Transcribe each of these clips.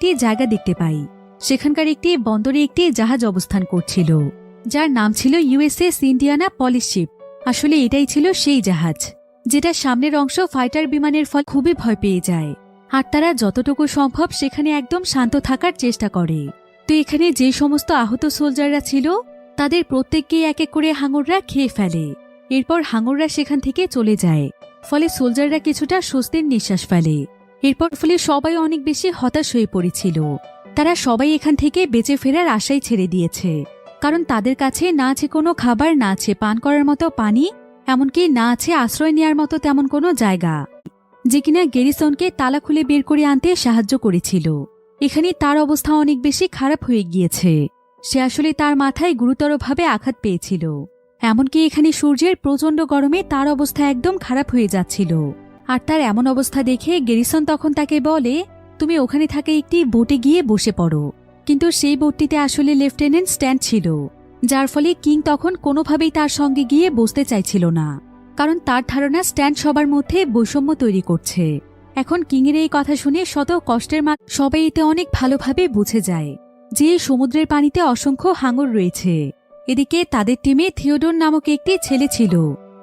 একটি জায়গা দেখতে পাই। সেখানকার একটি বন্দরে একটি জাহাজ অবস্থান করছিল, যার নাম ছিল ইউএসএস ইন্ডিয়ানা পলিশিপ আসলে এটাই ছিল সেই জাহাজ যেটা সামনের অংশ ফাইটার বিমানের ফল খুবই ভয় পেয়ে যায়, আর তারা যতটুকু সম্ভব সেখানে একদম শান্ত থাকার চেষ্টা করে। তো এখানে যে সমস্ত আহত সোলজাররা ছিল, তাদের প্রত্যেককেই এক এক করে হাঙররা খেয়ে ফেলে। এরপর হাঙররা সেখান থেকে চলে যায়, ফলে সোলজাররা কিছুটা স্বস্তির নিঃশ্বাস ফেলে। এরপর ফলে সবাই অনেক বেশি হতাশ হয়ে পড়েছিল। তারা সবাই এখান থেকে বেঁচে ফেরার আশাই ছেড়ে দিয়েছে। কারণ তাদের কাছে না আছে কোনো খাবার, না আছে পান করার মতো পানি, এমনকি না আছে আশ্রয় নেওয়ার মতো তেমন কোনো জায়গা। যে কিনা গেরিসনকে তালা খুলে বের করে আনতে সাহায্য করেছিল। এখানে তার অবস্থা অনেক বেশি খারাপ হয়ে গিয়েছে। সে আসলে তার মাথায় গুরুতরভাবে আঘাত পেয়েছিল। এমনকি এখানে সূর্যের প্রচণ্ড গরমে তার অবস্থা একদম খারাপ হয়ে যাচ্ছিল। আর তার এমন অবস্থা দেখে গেরিসন তখন তাকে বলে, তুমি ওখানে থাকে একটি বোটে গিয়ে বসে পড়ো। কিন্তু সেই বোটটিতে আসলে লেফটেন্যান্ট স্ট্যান্ড ছিল, যার ফলে কিং তখন কোনোভাবেই তার সঙ্গে গিয়ে বসতে চাইছিল না, কারণ তার ধারণা স্ট্যান্ড সবার মধ্যে বৈষম্য তৈরি করছে। এখন কিংয়ের এই কথা শুনে শত কষ্টের মা সবাই এতে অনেক ভালোভাবে বুঝে যায় যে সমুদ্রের পানিতে অসংখ্য হাঙর রয়েছে। এদিকে তাদের টিমে থিওডোর নামক একটি ছেলে ছিল,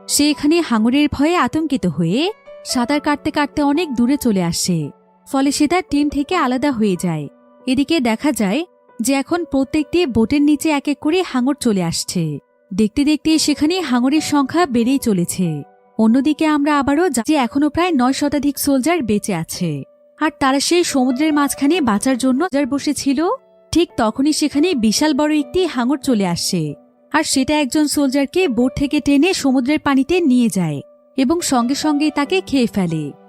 সে এখানে হাঙরের ভয়ে আতঙ্কিত হয়ে সাঁতার কাটতে কাটতে অনেক দূরে চলে আসে, ফলে সে তার টিম থেকে আলাদা হয়ে যায়। এদিকে দেখা যায় যে এখন প্রত্যেকটি বোটের নিচে এক এক করে হাঙর চলে আসছে। দেখতে দেখতে সেখানে হাঙরের সংখ্যা বেড়েই চলেছে। অন্যদিকে আমরা আবারও যা- যে এখনও প্রায় নয় শতাধিক সোলজার বেঁচে আছে। আর তারা সেই সমুদ্রের মাঝখানে বাঁচার জন্য যার বসেছিল, ঠিক তখনই সেখানে বিশাল বড় একটি হাঙর চলে আসে। আর সেটা একজন সোলজারকে বোট থেকে টেনে সমুদ্রের পানিতে নিয়ে যায়। এবং সঙ্গে সঙ্গেই তাকে খেয়ে ফেলে।